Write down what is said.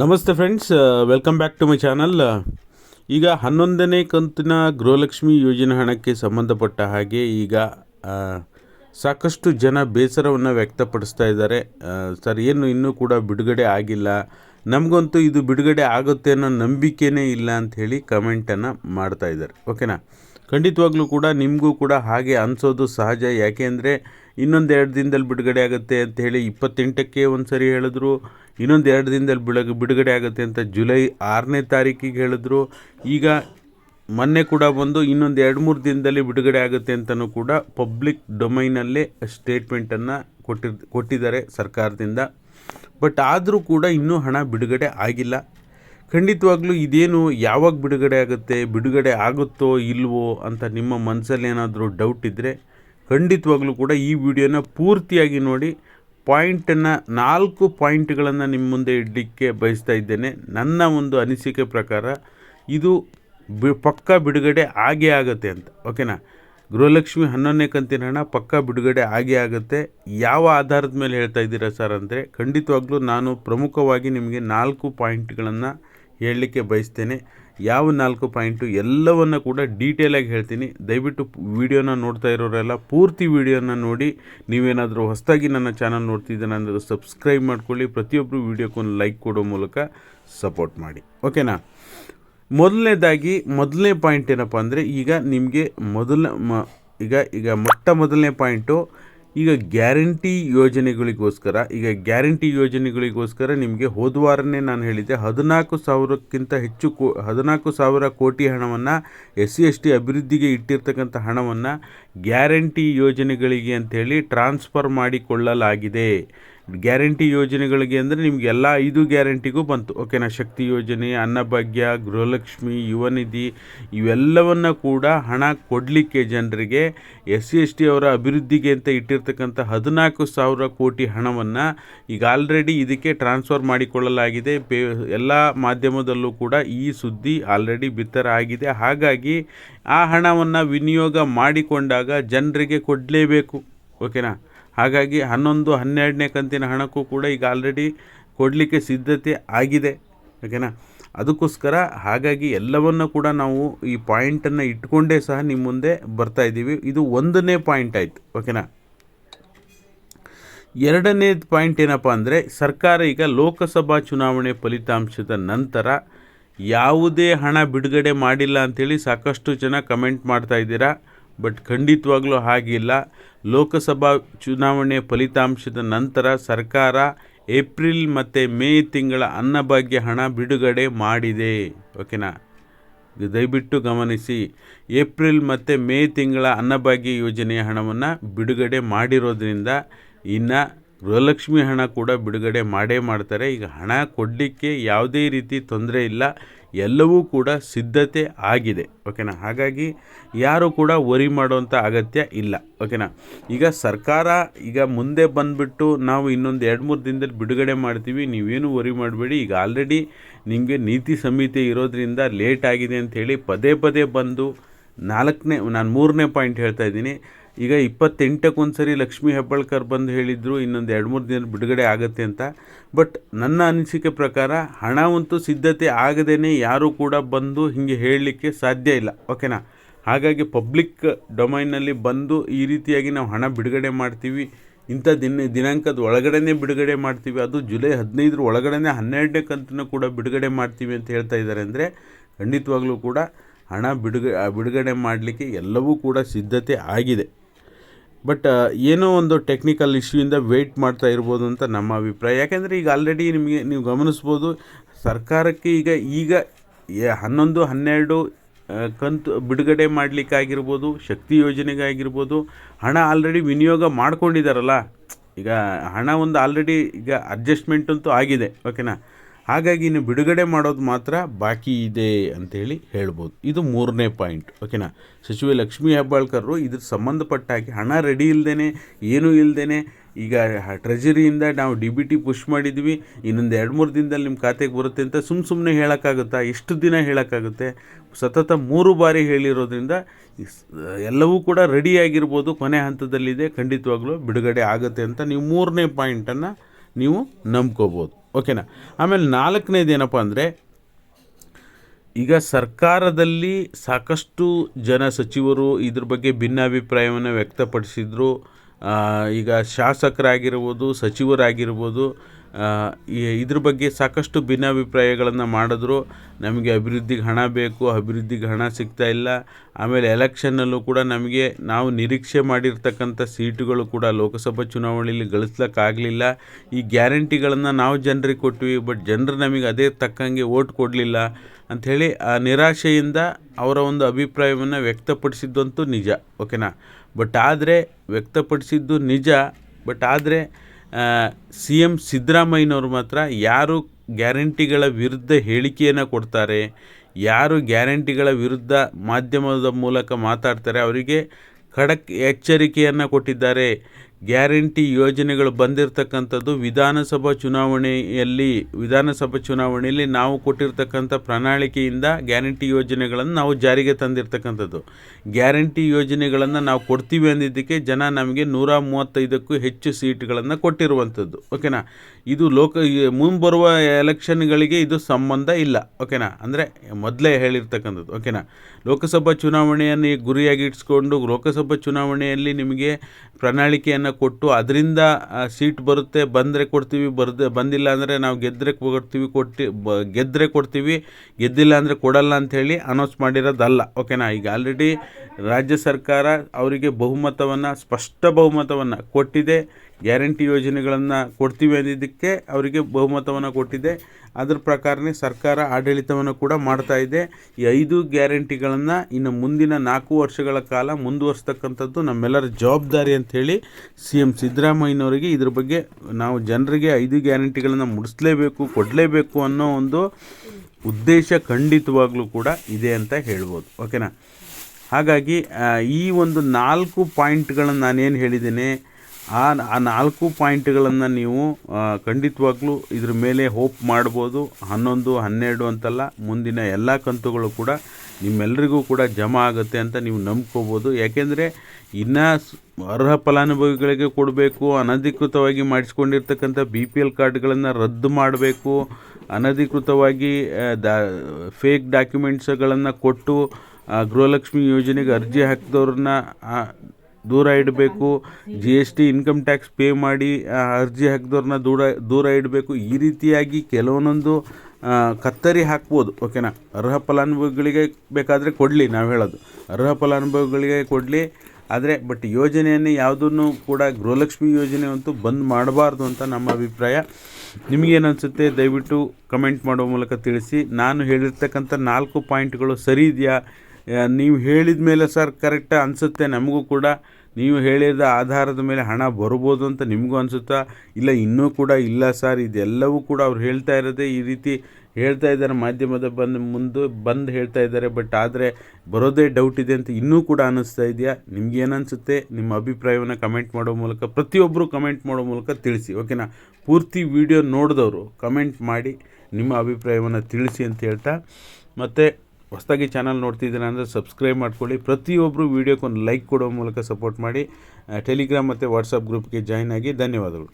ನಮಸ್ತೆ friends welcome back to my channel ಈಗ ಹನ್ನೊಂದನೇ ಕಂತಿನ ಗೃಹಲಕ್ಷ್ಮಿ ಯೋಜನೆ ಹಣಕ್ಕೆ ಸಂಬಂಧಪಟ್ಟ ಹಾಗೆ ಈಗ ಸಾಕಷ್ಟು ಜನ ಬೇಸರವನ್ನು ವ್ಯಕ್ತಪಡಿಸ್ತಾ ಇದ್ದಾರೆ. ಸರ್, ಏನು ಇನ್ನೂ ಕೂಡ ಬಿಡುಗಡೆ ಆಗಿಲ್ಲ. ನಮಗಂತೂ ಇದು ಬಿಡುಗಡೆ ಆಗುತ್ತೆ ಅನ್ನೋ ನಂಬಿಕೆನೇ ಇಲ್ಲ ಅಂಥೇಳಿ ಕಮೆಂಟನ್ನು ಮಾಡ್ತಾ ಇದ್ದಾರೆ. ಓಕೆನಾ ಖಂಡಿತವಾಗ್ಲೂ ಕೂಡ ನಿಮಗೂ ಕೂಡ ಹಾಗೆ ಅನಿಸೋದು ಸಹಜ. ಯಾಕೆ ಅಂದರೆ ಇನ್ನೊಂದು ಎರಡು ದಿನದಲ್ಲಿ ಬಿಡುಗಡೆ ಆಗುತ್ತೆ ಅಂತ ಹೇಳಿ ಇಪ್ಪತ್ತೆಂಟಕ್ಕೆ ಒಂದು ಸರಿ ಹೇಳಿದ್ರು ಇನ್ನೊಂದು ಎರಡು ದಿನದಲ್ಲಿ ಬಿಡುಗ ಬಿಡುಗಡೆ ಆಗುತ್ತೆ ಅಂತ ಜುಲೈ ಆರನೇ ತಾರೀಕಿಗೆ ಹೇಳಿದ್ರು. ಈಗ ಮೊನ್ನೆ ಕೂಡ ಬಂದು ಇನ್ನೊಂದು ಎರಡು ಮೂರು ದಿನದಲ್ಲಿ ಬಿಡುಗಡೆ ಆಗುತ್ತೆ ಅಂತಲೂ ಕೂಡ ಪಬ್ಲಿಕ್ ಡೊಮೈನಲ್ಲೇ ಸ್ಟೇಟ್ಮೆಂಟನ್ನು ಕೊಟ್ಟಿರ್ ಕೊಟ್ಟಿದ್ದಾರೆ ಸರ್ಕಾರದಿಂದ. ಬಟ್ ಆದರೂ ಕೂಡ ಇನ್ನೂ ಹಣ ಬಿಡುಗಡೆ ಆಗಿಲ್ಲ. ಖಂಡಿತವಾಗ್ಲೂ ಇದೇನು ಯಾವಾಗ ಬಿಡುಗಡೆ ಆಗುತ್ತೆ, ಬಿಡುಗಡೆ ಆಗುತ್ತೋ ಇಲ್ವೋ ಅಂತ ನಿಮ್ಮ ಮನಸ್ಸಲ್ಲಿ ಏನಾದರೂ ಡೌಟ್ ಇದ್ದರೆ ಖಂಡಿತವಾಗ್ಲೂ ಕೂಡ ಈ ವಿಡಿಯೋನ ಪೂರ್ತಿಯಾಗಿ ನೋಡಿ ಪಾಯಿಂಟನ್ನು ನಾಲ್ಕು ಪಾಯಿಂಟ್ಗಳನ್ನು ನಿಮ್ಮ ಮುಂದೆ ಇಡಲಿಕ್ಕೆ ಬಯಸ್ತಾ ಇದ್ದೇನೆ. ನನ್ನ ಒಂದು ಅನಿಸಿಕೆ ಪ್ರಕಾರ ಇದು ಬಿ, ಪಕ್ಕ ಬಿಡುಗಡೆ ಆಗೇ ಆಗುತ್ತೆ ಅಂತ. ಓಕೆನಾ? ಗೃಹಲಕ್ಷ್ಮಿ ಹನ್ನೊಂದನೇ ಕಂತಿನ ಹಣ ಪಕ್ಕ ಬಿಡುಗಡೆ ಆಗೇ ಆಗುತ್ತೆ. ಯಾವ ಆಧಾರದ ಮೇಲೆ ಹೇಳ್ತಾ ಇದ್ದೀರಾ ಸರ್ ಅಂದರೆ ಖಂಡಿತವಾಗ್ಲೂ ನಾನು ಪ್ರಮುಖವಾಗಿ ನಿಮಗೆ ನಾಲ್ಕು ಪಾಯಿಂಟ್ಗಳನ್ನು ಹೇಳಲಿಕ್ಕೆ ಬಯಸ್ತೇನೆ. ಯಾವ ನಾಲ್ಕು ಪಾಯಿಂಟು ಎಲ್ಲವನ್ನು ಕೂಡ ಡೀಟೇಲಾಗಿ ಹೇಳ್ತೀನಿ. ದಯವಿಟ್ಟು ವಿಡಿಯೋನ ನೋಡ್ತಾ ಇರೋರೆಲ್ಲ ಪೂರ್ತಿ ವಿಡಿಯೋನ ನೋಡಿ. ನೀವೇನಾದರೂ ಹೊಸದಾಗಿ ನನ್ನ ಚಾನಲ್ ನೋಡ್ತಿದ್ದೀನ ಅಂದರೆ ಸಬ್ಸ್ಕ್ರೈಬ್ ಮಾಡ್ಕೊಳ್ಳಿ. ಪ್ರತಿಯೊಬ್ಬರು ವಿಡಿಯೋಕ್ಕೊಂದು ಲೈಕ್ ಕೊಡೋ ಮೂಲಕ ಸಪೋರ್ಟ್ ಮಾಡಿ. ಓಕೆನಾ ಮೊದಲನೇದಾಗಿ, ಮೊದಲನೇ ಪಾಯಿಂಟ್ ಏನಪ್ಪ ಅಂದರೆ ಈಗ ನಿಮಗೆ ಮೊದಲ ಈಗ ಈಗ ಮೊಟ್ಟ ಮೊದಲನೇ ಪಾಯಿಂಟು ಈಗ ಗ್ಯಾರಂಟಿ ಯೋಜನೆಗಳಿಗೋಸ್ಕರ, ಈಗ ಗ್ಯಾರಂಟಿ ಯೋಜನೆಗಳಿಗೋಸ್ಕರ ನಿಮಗೆ ಹೋದ ವಾರನೇ ನಾನು ಹೇಳಿದ್ದೆ, ಹದಿನಾಲ್ಕು ಸಾವಿರಕ್ಕಿಂತ ಹೆಚ್ಚು ಕೋ, ಹದಿನಾಲ್ಕು ಸಾವಿರ ಕೋಟಿ ಹಣವನ್ನು ಎಸ್ ಸಿ ಎಸ್ ಟಿ ಅಭಿವೃದ್ಧಿಗೆ ಇಟ್ಟಿರ್ತಕ್ಕಂಥ ಹಣವನ್ನು ಗ್ಯಾರಂಟಿ ಯೋಜನೆಗಳಿಗೆ ಅಂಥೇಳಿ ಟ್ರಾನ್ಸ್ಫರ್ ಮಾಡಿಕೊಳ್ಳಲಾಗಿದೆ. ಗ್ಯಾರಂಟಿ ಯೋಜನೆಗಳಿಗೆ ಅಂದರೆ ನಿಮ್ಗೆ ಎಲ್ಲ ಐದು ಗ್ಯಾರಂಟಿಗೂ ಬಂತು. ಓಕೆನಾ? ಶಕ್ತಿ ಯೋಜನೆ, ಅನ್ನಭಾಗ್ಯ, ಗೃಹಲಕ್ಷ್ಮಿ, ಯುವನಿಧಿ ಇವೆಲ್ಲವನ್ನು ಕೂಡ ಹಣ ಕೊಡಲಿಕ್ಕೆ ಜನರಿಗೆ ಎಸ್ ಸಿ ಎಸ್ ಟಿ ಅವರ ಅಭಿವೃದ್ಧಿಗೆ ಅಂತ ಇಟ್ಟಿರ್ತಕ್ಕಂಥ ಹದಿನಾಲ್ಕು ಸಾವಿರ ಕೋಟಿ ಹಣವನ್ನು ಈಗ ಆಲ್ರೆಡಿ ಇದಕ್ಕೆ ಟ್ರಾನ್ಸ್ಫರ್ ಮಾಡಿಕೊಳ್ಳಲಾಗಿದೆ. ಪೇ ಎಲ್ಲ ಮಾಧ್ಯಮದಲ್ಲೂ ಕೂಡ ಈ ಸುದ್ದಿ ಆಲ್ರೆಡಿ ಬಿತ್ತರ ಆಗಿದೆ. ಹಾಗಾಗಿ ಆ ಹಣವನ್ನು ವಿನಿಯೋಗ ಮಾಡಿಕೊಂಡಾಗ ಜನರಿಗೆ ಕೊಡಲೇಬೇಕು. ಓಕೆನಾ? ಹಾಗಾಗಿ ಹನ್ನೊಂದು, ಹನ್ನೆರಡನೇ ಕಂತಿನ ಹಣಕ್ಕೂ ಕೂಡ ಈಗ ಆಲ್ರೆಡಿ ಕೊಡಲಿಕ್ಕೆ ಸಿದ್ಧತೆ ಆಗಿದೆ. ಓಕೆನಾ? ಅದಕ್ಕೋಸ್ಕರ ಹಾಗಾಗಿ ಎಲ್ಲವನ್ನು ಕೂಡ ನಾವು ಈ ಪಾಯಿಂಟನ್ನು ಇಟ್ಕೊಂಡೇ ಸಹ ನಿಮ್ಮ ಮುಂದೆ ಬರ್ತಾ ಇದ್ದೀವಿ. ಇದು ಒಂದನೇ ಪಾಯಿಂಟ್ ಆಯಿತು. ಓಕೆನಾ? ಎರಡನೇ ಪಾಯಿಂಟ್ ಏನಪ್ಪ ಅಂದರೆ ಸರ್ಕಾರ ಈಗ ಲೋಕಸಭಾ ಚುನಾವಣೆ ಫಲಿತಾಂಶದ ನಂತರ ಯಾವುದೇ ಹಣ ಬಿಡುಗಡೆ ಮಾಡಿಲ್ಲ ಅಂಥೇಳಿ ಸಾಕಷ್ಟು ಜನ ಕಮೆಂಟ್ ಮಾಡ್ತಾ ಇದ್ದೀರಾ? ಬಟ್ ಖಂಡಿತವಾಗ್ಲೂ ಹಾಗಿಲ್ಲ. ಲೋಕಸಭಾ ಚುನಾವಣೆ ಫಲಿತಾಂಶದ ನಂತರ ಸರ್ಕಾರ ಏಪ್ರಿಲ್ ಮತ್ತು ಮೇ ತಿಂಗಳ ಅನ್ನಭಾಗ್ಯ ಹಣ ಬಿಡುಗಡೆ ಮಾಡಿದೆ. ಓಕೆನಾ? ದಯವಿಟ್ಟು ಗಮನಿಸಿ. ಏಪ್ರಿಲ್ ಮತ್ತು ಮೇ ತಿಂಗಳ ಅನ್ನಭಾಗ್ಯ ಯೋಜನೆಯ ಹಣವನ್ನು ಬಿಡುಗಡೆ ಮಾಡಿರೋದ್ರಿಂದ ಇನ್ನು ಗೃಹಲಕ್ಷ್ಮಿ ಹಣ ಕೂಡ ಬಿಡುಗಡೆ ಮಾಡೇ ಮಾಡ್ತಾರೆ. ಈಗ ಹಣ ಕೊಡಲಿಕ್ಕೆ ಯಾವುದೇ ರೀತಿ ತೊಂದರೆ ಇಲ್ಲ. ಎಲ್ಲವೂ ಕೂಡ ಸಿದ್ಧತೆ ಆಗಿದೆ ಓಕೆನಾ ಹಾಗಾಗಿ ಯಾರು ಕೂಡ ವರಿ ಮಾಡುವಂಥ ಅಗತ್ಯ ಇಲ್ಲ ಓಕೆನಾ ಈಗ ಸರ್ಕಾರ ಈಗ ಮುಂದೆ ಬಂದುಬಿಟ್ಟು ನಾವು ಇನ್ನೊಂದು ಎರಡು ಮೂರು ದಿನದಲ್ಲಿ ಬಿಡುಗಡೆ ಮಾಡ್ತೀವಿ, ನೀವೇನು ವರಿ ಮಾಡಬೇಡಿ, ಈಗ ಆಲ್ರೆಡಿ ನಿಮಗೆ ನೀತಿ ಸಂಹಿತೆ ಇರೋದರಿಂದ ಲೇಟ್ ಆಗಿದೆ ಅಂಥೇಳಿ ಪದೇ ಪದೇ ಬಂದು ನಾಲ್ಕನೇ, ನಾನು ಮೂರನೇ ಪಾಯಿಂಟ್ ಹೇಳ್ತಾ ಇದ್ದೀನಿ ಈಗ ಇಪ್ಪತ್ತೆಂಟಕ್ಕೆ ಒಂದು ಸರಿ ಲಕ್ಷ್ಮೀ ಹೆಬ್ಬಾಳ್ಕರ್ ಬಂದು ಹೇಳಿದರು, ಇನ್ನೊಂದು ಎರಡು ಮೂರು ದಿನ ಬಿಡುಗಡೆ ಆಗುತ್ತೆ ಅಂತ. ಬಟ್ ನನ್ನ ಅನಿಸಿಕೆ ಪ್ರಕಾರ ಹಣವಂತೂ ಸಿದ್ಧತೆ ಆಗದೇ ಯಾರೂ ಕೂಡ ಬಂದು ಹೀಗೆ ಹೇಳಲಿಕ್ಕೆ ಸಾಧ್ಯ ಇಲ್ಲ ಓಕೆನಾ ಹಾಗಾಗಿ ಪಬ್ಲಿಕ್ ಡೊಮೈನಲ್ಲಿ ಬಂದು ಈ ರೀತಿಯಾಗಿ ನಾವು ಹಣ ಬಿಡುಗಡೆ ಮಾಡ್ತೀವಿ, ಇಂಥ ದಿನ, ದಿನಾಂಕದ ಒಳಗಡೆನೇ ಬಿಡುಗಡೆ ಮಾಡ್ತೀವಿ, ಅದು ಜುಲೈ ಹದಿನೈದರ ಒಳಗಡೆ ಹನ್ನೆರಡನೇ ಕಂತನ್ನು ಕೂಡ ಬಿಡುಗಡೆ ಮಾಡ್ತೀವಿ ಅಂತ ಹೇಳ್ತಾ ಇದ್ದಾರೆ ಅಂದರೆ ಖಂಡಿತವಾಗ್ಲೂ ಕೂಡ ಹಣ ಬಿಡುಗ, ಬಿಡುಗಡೆ ಮಾಡಲಿಕ್ಕೆ ಎಲ್ಲವೂ ಕೂಡ ಸಿದ್ಧತೆ ಆಗಿದೆ. ಬಟ್ ಏನೋ ಒಂದು ಟೆಕ್ನಿಕಲ್ ಇಶ್ಯೂಯಿಂದ ವೆಯ್ಟ್ ಮಾಡ್ತಾ ಇರ್ಬೋದು ಅಂತ ನಮ್ಮ ಅಭಿಪ್ರಾಯ. ಯಾಕೆಂದರೆ ಈಗ ಆಲ್ರೆಡಿ ನಿಮಗೆ ನೀವು ಗಮನಿಸ್ಬೋದು, ಸರ್ಕಾರಕ್ಕೆ ಈಗ ಈಗ ಹನ್ನೊಂದು, ಹನ್ನೆರಡು ಕಂತು ಬಿಡುಗಡೆ ಮಾಡಲಿಕ್ಕಾಗಿರ್ಬೋದು ಶಕ್ತಿ ಯೋಜನೆಗಾಗಿರ್ಬೋದು ಹಣ ಆಲ್ರೆಡಿ ವಿನಿಯೋಗ ಮಾಡ್ಕೊಂಡಿದ್ದಾರಲ್ಲ ಈಗ ಹಣ ಒಂದು ಆಲ್ರೆಡಿ ಈಗ ಅಡ್ಜಸ್ಟ್ಮೆಂಟ್ ಅಂತೂ ಆಗಿದೆ ಓಕೆನಾ ಹಾಗಾಗಿ ಇನ್ನು ಬಿಡುಗಡೆ ಮಾಡೋದು ಮಾತ್ರ ಬಾಕಿ ಇದೆ ಅಂತೇಳಿ ಹೇಳ್ಬೋದು. ಇದು ಮೂರನೇ ಪಾಯಿಂಟ್. ಓಕೆನಾ? ಸಚಿವೆ ಲಕ್ಷ್ಮೀ ಹೆಬ್ಬಾಳ್ಕರ್ರು ಇದ್ರ ಸಂಬಂಧಪಟ್ಟ ಹಾಗೆ ಹಣ ರೆಡಿ ಇಲ್ಲದೇ ಏನೂ ಇಲ್ಲದೇ ಈಗ ಟ್ರೆಜರಿಯಿಂದ ನಾವು ಡಿ ಬಿ ಟಿ ಪುಷ್ ಮಾಡಿದ್ವಿ, ಇನ್ನೊಂದು ಎರಡು ಮೂರು ದಿನದಲ್ಲಿ ನಿಮ್ಮ ಖಾತೆಗೆ ಬರುತ್ತೆ ಅಂತ ಸುಮ್ಮ ಸುಮ್ಮನೆ ಹೇಳೋಕ್ಕಾಗುತ್ತಾ? ಎಷ್ಟು ದಿನ ಹೇಳೋಕ್ಕಾಗುತ್ತೆ? ಸತತ ಮೂರು ಬಾರಿ ಹೇಳಿರೋದ್ರಿಂದ ಎಲ್ಲವೂ ಕೂಡ ರೆಡಿಯಾಗಿರ್ಬೋದು ಕೊನೆ ಹಂತದಲ್ಲಿದೆ, ಖಂಡಿತವಾಗ್ಲೂ ಬಿಡುಗಡೆ ಆಗುತ್ತೆ ಅಂತ ನೀವು ಮೂರನೇ ಪಾಯಿಂಟನ್ನು ನೀವು ನಂಬ್ಕೋಬೋದು. ಓಕೆನಾ? ಆಮೇಲೆ ನಾಲ್ಕನೇದು ಏನಪ್ಪ ಅಂದರೆ ಈಗ ಸರ್ಕಾರದಲ್ಲಿ ಸಾಕಷ್ಟು ಜನ ಸಚಿವರು ಇದ್ರ ಬಗ್ಗೆ ಭಿನ್ನಾಭಿಪ್ರಾಯವನ್ನು ವ್ಯಕ್ತಪಡಿಸಿದ್ರು. ಈಗ ಶಾಸಕರಾಗಿರ್ಬೋದು, ಸಚಿವರಾಗಿರ್ಬೋದು ಇದ್ರ ಬಗ್ಗೆ ಸಾಕಷ್ಟು ಭಿನ್ನಾಭಿಪ್ರಾಯಗಳನ್ನು ಮಾಡಿದ್ರು. ನಮಗೆ ಅಭಿವೃದ್ಧಿಗೆ ಹಣ ಬೇಕು, ಅಭಿವೃದ್ಧಿಗೆ ಹಣ ಸಿಗ್ತಾ ಇಲ್ಲ. ಆಮೇಲೆ ಎಲೆಕ್ಷನ್ನಲ್ಲೂ ಕೂಡ ನಮಗೆ ನಾವು ನಿರೀಕ್ಷೆ ಮಾಡಿರ್ತಕ್ಕಂಥ ಸೀಟುಗಳು ಕೂಡ ಲೋಕಸಭಾ ಚುನಾವಣೆಯಲ್ಲಿ ಗಳಿಸ್ಲಿಕ್ಕಾಗಲಿಲ್ಲ. ಈ ಗ್ಯಾರಂಟಿಗಳನ್ನು ನಾವು ಜನರಿಗೆ ಕೊಟ್ವಿ, ಬಟ್ ಜನರು ನಮಗೆ ಅದೇ ತಕ್ಕಂಗೆ ಓಟ್ ಕೊಡಲಿಲ್ಲ ಅಂಥೇಳಿ ಆ ನಿರಾಶೆಯಿಂದ ಅವರ ಒಂದು ಅಭಿಪ್ರಾಯವನ್ನು ವ್ಯಕ್ತಪಡಿಸಿದ್ದಂತೂ ನಿಜ. ಓಕೆನಾ? ಬಟ್ ಆದರೆ ವ್ಯಕ್ತಪಡಿಸಿದ್ದು ನಿಜ. ಬಟ್ ಆದರೆ ಸಿ ಎಂ ಸಿದ್ದರಾಮಯ್ಯನವ್ರು ಮಾತ್ರ ಯಾರು ಗ್ಯಾರಂಟಿಗಳ ವಿರುದ್ಧ ಹೇಳಿಕೆಯನ್ನು ಕೊಡ್ತಾರೆ, ಯಾರು ಗ್ಯಾರಂಟಿಗಳ ವಿರುದ್ಧ ಮಾಧ್ಯಮದ ಮೂಲಕ ಮಾತಾಡ್ತಾರೆ, ಅವರಿಗೆ ಖಡಕ್ ಎಚ್ಚರಿಕೆಯನ್ನು ಕೊಟ್ಟಿದ್ದಾರೆ. ಗ್ಯಾರಂಟಿ ಯೋಜನೆಗಳು ಬಂದಿರತಕ್ಕಂಥದ್ದು ವಿಧಾನಸಭಾ ಚುನಾವಣೆಯಲ್ಲಿ ವಿಧಾನಸಭಾ ಚುನಾವಣೆಯಲ್ಲಿ ನಾವು ಕೊಟ್ಟಿರ್ತಕ್ಕಂಥ ಪ್ರಣಾಳಿಕೆಯಿಂದ ಗ್ಯಾರಂಟಿ ಯೋಜನೆಗಳನ್ನು ನಾವು ಜಾರಿಗೆ ತಂದಿರತಕ್ಕಂಥದ್ದು. ಗ್ಯಾರಂಟಿ ಯೋಜನೆಗಳನ್ನು ನಾವು ಕೊಡ್ತೀವಿ ಅಂದಿದ್ದಕ್ಕೆ ಜನ ನಮಗೆ ನೂರ ಮೂವತ್ತೈದಕ್ಕೂ ಹೆಚ್ಚು ಸೀಟ್ಗಳನ್ನು ಕೊಟ್ಟಿರುವಂಥದ್ದು. ಓಕೆನಾ? ಇದು ಲೋಕ ಮುಂಬರುವ ಎಲೆಕ್ಷನ್ಗಳಿಗೆ ಇದು ಸಂಬಂಧ ಇಲ್ಲ. ಓಕೆನಾ? ಅಂದರೆ ಮೊದಲೇ ಹೇಳಿರ್ತಕ್ಕಂಥದ್ದು. ಓಕೆನಾ? ಲೋಕಸಭಾ ಚುನಾವಣೆಯನ್ನು ಗುರಿಯಾಗಿ ಇಟ್ಸ್ಕೊಂಡು ಲೋಕಸಭಾ ಚುನಾವಣೆಯಲ್ಲಿ ನಿಮಗೆ ಪ್ರಣಾಳಿಕೆಯನ್ನು ಕೊಟ್ಟು ಅದರಿಂದ ಸೀಟ್ ಬರುತ್ತೆ, ಬಂದರೆ ಕೊಡ್ತೀವಿ, ಬರದೆ, ಬಂದಿಲ್ಲ ಅಂದರೆ ನಾವು ಗೆದ್ದರೆ ಕೊಡ್ತೀವಿ, ಕೊಟ್ಟು, ಬ ಗೆದ್ದರೆ ಕೊಡ್ತೀವಿ, ಗೆದ್ದಿಲ್ಲ ಅಂದರೆ ಕೊಡಲ್ಲ ಅಂಥೇಳಿ ಅನೌನ್ಸ್ ಮಾಡಿರೋದಲ್ಲ. ಓಕೆನಾ ಈಗ ಆಲ್ರೆಡಿ ರಾಜ್ಯ ಸರ್ಕಾರ ಅವರಿಗೆ ಬಹುಮತವನ್ನು, ಸ್ಪಷ್ಟ ಬಹುಮತವನ್ನು ಕೊಟ್ಟಿದೆ. ಗ್ಯಾರಂಟಿ ಯೋಜನೆಗಳನ್ನು ಕೊಡ್ತೀವಿ ಅಂದಿದ್ದಕ್ಕೆ ಅವರಿಗೆ ಬಹುಮತವನ್ನು ಕೊಟ್ಟಿದೆ. ಅದರ ಪ್ರಕಾರನೇ ಸರ್ಕಾರ ಆಡಳಿತವನ್ನು ಕೂಡ ಮಾಡ್ತಾ ಇದೆ. ಈ ಐದು ಗ್ಯಾರಂಟಿಗಳನ್ನು ಇನ್ನು ಮುಂದಿನ ನಾಲ್ಕು ವರ್ಷಗಳ ಕಾಲ ಮುಂದುವರಿಸ್ತಕ್ಕಂಥದ್ದು ನಮ್ಮೆಲ್ಲರ ಜವಾಬ್ದಾರಿ ಅಂಥೇಳಿ ಸಿ ಎಂ ಸಿದ್ದರಾಮಯ್ಯನವರಿಗೆ ಇದ್ರ ಬಗ್ಗೆ ನಾವು ಜನರಿಗೆ ಐದು ಗ್ಯಾರಂಟಿಗಳನ್ನು ಮುಡಿಸ್ಲೇಬೇಕು, ಕೊಡಲೇಬೇಕು ಅನ್ನೋ ಒಂದು ಉದ್ದೇಶ ಖಂಡಿತವಾಗ್ಲೂ ಕೂಡ ಇದೆ ಅಂತ ಹೇಳ್ಬೋದು. ಓಕೆನಾ? ಹಾಗಾಗಿ ಈ ಒಂದು ನಾಲ್ಕು ಪಾಯಿಂಟ್ಗಳನ್ನು ನಾನೇನು ಹೇಳಿದ್ದೇನೆ ಆ ಆ ನಾಲ್ಕು ಪಾಯಿಂಟ್ಗಳನ್ನು ನೀವು ಖಂಡಿತವಾಗ್ಲೂ ಇದ್ರ ಮೇಲೆ ಹೋಪ್ ಮಾಡ್ಬೋದು. ಹನ್ನೊಂದು, ಹನ್ನೆರಡು ಅಂತಲ್ಲ, ಮುಂದಿನ ಎಲ್ಲ ಕಂತುಗಳು ಕೂಡ ನಿಮ್ಮೆಲ್ಲರಿಗೂ ಕೂಡ ಜಮಾ ಆಗುತ್ತೆ ಅಂತ ನೀವು ನಂಬ್ಕೋಬೋದು. ಯಾಕೆಂದರೆ ಇನ್ನು ಅರ್ಹ ಫಲಾನುಭವಿಗಳಿಗೆ ಕೊಡಬೇಕು, ಅನಧಿಕೃತವಾಗಿ ಮಾಡಿಸ್ಕೊಂಡಿರ್ತಕ್ಕಂಥ ಬಿ ಪಿ ಎಲ್ ಕಾರ್ಡ್ಗಳನ್ನು ರದ್ದು ಮಾಡಬೇಕು, ಅನಧಿಕೃತವಾಗಿ ದ, ಫೇಕ್ ಡಾಕ್ಯುಮೆಂಟ್ಸ್ಗಳನ್ನು ಕೊಟ್ಟು ಗೃಹಲಕ್ಷ್ಮಿ ಯೋಜನೆಗೆ ಅರ್ಜಿ ಹಾಕಿದವ್ರನ್ನ ದೂರ ಇಡಬೇಕು G S T income tax pay ಮಾಡಿ ಅರ್ಜಿ ಹಾಕಿದವ್ರನ್ನ ದೂರ ದೂರ ಇಡಬೇಕು, ಈ ರೀತಿಯಾಗಿ ಕೆಲವೊಂದೊಂದು ಕತ್ತರಿ ಹಾಕ್ಬೋದು ಓಕೆನಾ ಅರ್ಹ ಫಲಾನುಭವಿಗಳಿಗೆ ಬೇಕಾದರೆ ಕೊಡಲಿ, ನಾವು ಹೇಳೋದು. ಅರ್ಹ ಫಲಾನುಭವಿಗಳಿಗೆ ಕೊಡಲಿ, ಆದರೆ ಬಟ್ ಯೋಜನೆಯನ್ನು ಯಾವುದನ್ನು ಕೂಡ ಗೃಹಲಕ್ಷ್ಮಿ ಯೋಜನೆ ಅಂತೂ ಬಂದ್ ಮಾಡಬಾರ್ದು ಅಂತ ನಮ್ಮ ಅಭಿಪ್ರಾಯ. ನಿಮಗೇನು ಅನಿಸುತ್ತೆ? ದಯವಿಟ್ಟು ಕಮೆಂಟ್ ಮಾಡುವ ಮೂಲಕ ತಿಳಿಸಿ. ನಾನು ಹೇಳಿರ್ತಕ್ಕಂಥ ನಾಲ್ಕು ಪಾಯಿಂಟ್ಗಳು ಸರಿ ಇದೆಯಾ? ನೀವು ಹೇಳಿದ ಮೇಲೆ ಸರ್ ಕರೆಕ್ಟ್ ಅನಿಸುತ್ತೆ, ನಮಗೂ ಕೂಡ. ನೀವು ಹೇಳಿದ ಆಧಾರದ ಮೇಲೆ ಹಣ ಬರ್ಬೋದು ಅಂತ ನಿಮಗೂ ಅನಿಸುತ್ತಾ? ಇಲ್ಲ, ಇನ್ನೂ ಕೂಡ ಇಲ್ಲ ಸರ್. ಇದೆಲ್ಲವೂ ಕೂಡ ಅವ್ರು ಹೇಳ್ತಾ ಇರೋದೇ ಈ ರೀತಿ ಹೇಳ್ತಾ ಇದ್ದಾರೆ ಮಾಧ್ಯಮದ ಬಂದು ಮುಂದೆ ಬಂದು ಹೇಳ್ತಾ ಇದ್ದಾರೆ. ಬಟ್ ಆದರೆ ಬರೋದೇ ಡೌಟ್ ಇದೆ ಅಂತ ಇನ್ನೂ ಕೂಡ ಅನ್ನಿಸ್ತಾ ಇದೆಯಾ? ನಿಮ್ಗೇನು ಅನಿಸುತ್ತೆ? ನಿಮ್ಮ ಅಭಿಪ್ರಾಯವನ್ನು ಕಮೆಂಟ್ ಮಾಡೋ ಮೂಲಕ ಪ್ರತಿಯೊಬ್ಬರು ಕಮೆಂಟ್ ಮಾಡೋ ಮೂಲಕ ತಿಳಿಸಿ ಓಕೆನಾ ಪೂರ್ತಿ ವಿಡಿಯೋ ನೋಡಿದವರು ಕಮೆಂಟ್ ಮಾಡಿ ನಿಮ್ಮ ಅಭಿಪ್ರಾಯವನ್ನು ತಿಳಿಸಿ ಅಂತ ಹೇಳ್ತಾ. ಮತ್ತು ಹೊಸದಾಗಿ ಚಾನಲ್ ನೋಡ್ತಿದ್ದೀರಾ ಅಂದರೆ ಸಬ್ಸ್ಕ್ರೈಬ್ ಮಾಡ್ಕೊಳ್ಳಿ. ಪ್ರತಿಯೊಬ್ಬರು ವೀಡಿಯೋಕ್ಕೊಂದು ಲೈಕ್ ಕೊಡೋ ಮೂಲಕ ಸಪೋರ್ಟ್ ಮಾಡಿ. ಟೆಲಿಗ್ರಾಮ್ ಮತ್ತು ವಾಟ್ಸಪ್ ಗ್ರೂಪ್ಗೆ ಜಾಯ್ನ್ ಆಗಿ ಧನ್ಯವಾದಗಳು.